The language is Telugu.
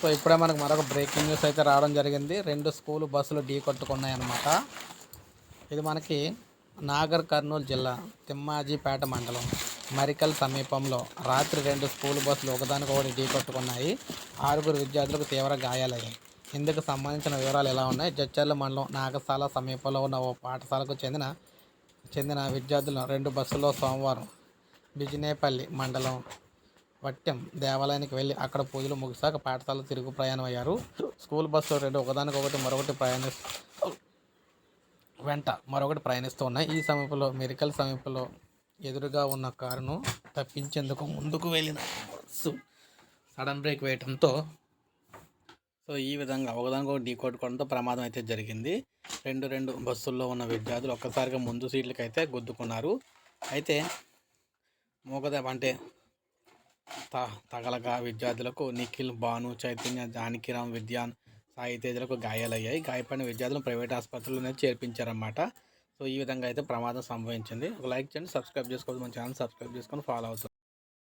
సో ఇప్పుడే మనకు మరొక బ్రేకింగ్ న్యూస్ అయితే రావడం జరిగింది. రెండు స్కూల్ బస్సులు ఢీ కొట్టుకున్నాయి అన్నమాట ఇది మనకి నాగర్ కర్నూలు జిల్లా తిమ్మాజీపేట మండలం మరికల్ సమీపంలో రాత్రి రెండు స్కూల్ బస్సులు ఒకదానికొకటి ఢీ కొట్టుకున్నాయి. ఆరుగురు విద్యార్థులకు తీవ్ర గాయాలయ్యాయి. ఇందుకు సంబంధించిన వివరాలు ఎలా ఉన్నాయి? జడ్చర్ల మండలం నాగసాల సమీపంలో ఉన్న ఓ పాఠశాలకు చెందిన చెందిన విద్యార్థులు రెండు బస్సుల్లో సోమవారం బిజినేపల్లి మండలం వట్టెం దేవాలయానికి వెళ్ళి అక్కడ పూజలు ముగిసాక పాఠశాల తిరుగు ప్రయాణం అయ్యారు స్కూల్ బస్సు రెండు ఒకదానికొకటి మరొకటి ప్రయాణిస్తూ వెంట మరొకటి ప్రయాణిస్తూ ఉన్నాయి. ఈ సమీపంలో మెరికల్ సమీపంలో ఎదురుగా ఉన్న కారును తప్పించేందుకు ముందుకు వెళ్ళిన బస్సు సడన్ బ్రేక్ వేయడంతో సో ఈ విధంగా ఒకదానికి ఒకటి కొట్టుకోవడంతో ప్రమాదం అయితే జరిగింది. రెండు రెండు బస్సుల్లో ఉన్న విద్యార్థులు ఒక్కసారిగా ముందు సీట్లకైతే అయితే గుద్దుకున్నారు. అయితే మూగద అంటే త తగలగా విద్యార్థులకు నిఖిల్ భాను చైతన్య జానకిరామ్ విద్యాన్ సాయి తేజలకు గాయాలయ్యాయి. గాయపడిన విద్యార్థులను ప్రైవేట్ ఆసుపత్రిలోనే చేర్పించారన్నమాట. సో ఈ విధంగా అయితే ప్రమాదం సంభవించింది. ఒక లైక్ చేయండి సబ్స్క్రైబ్ చేసుకోవద్దు. మన ఛానల్ సబ్స్క్రైబ్ చేసుకొని ఫాలో అవుతుంది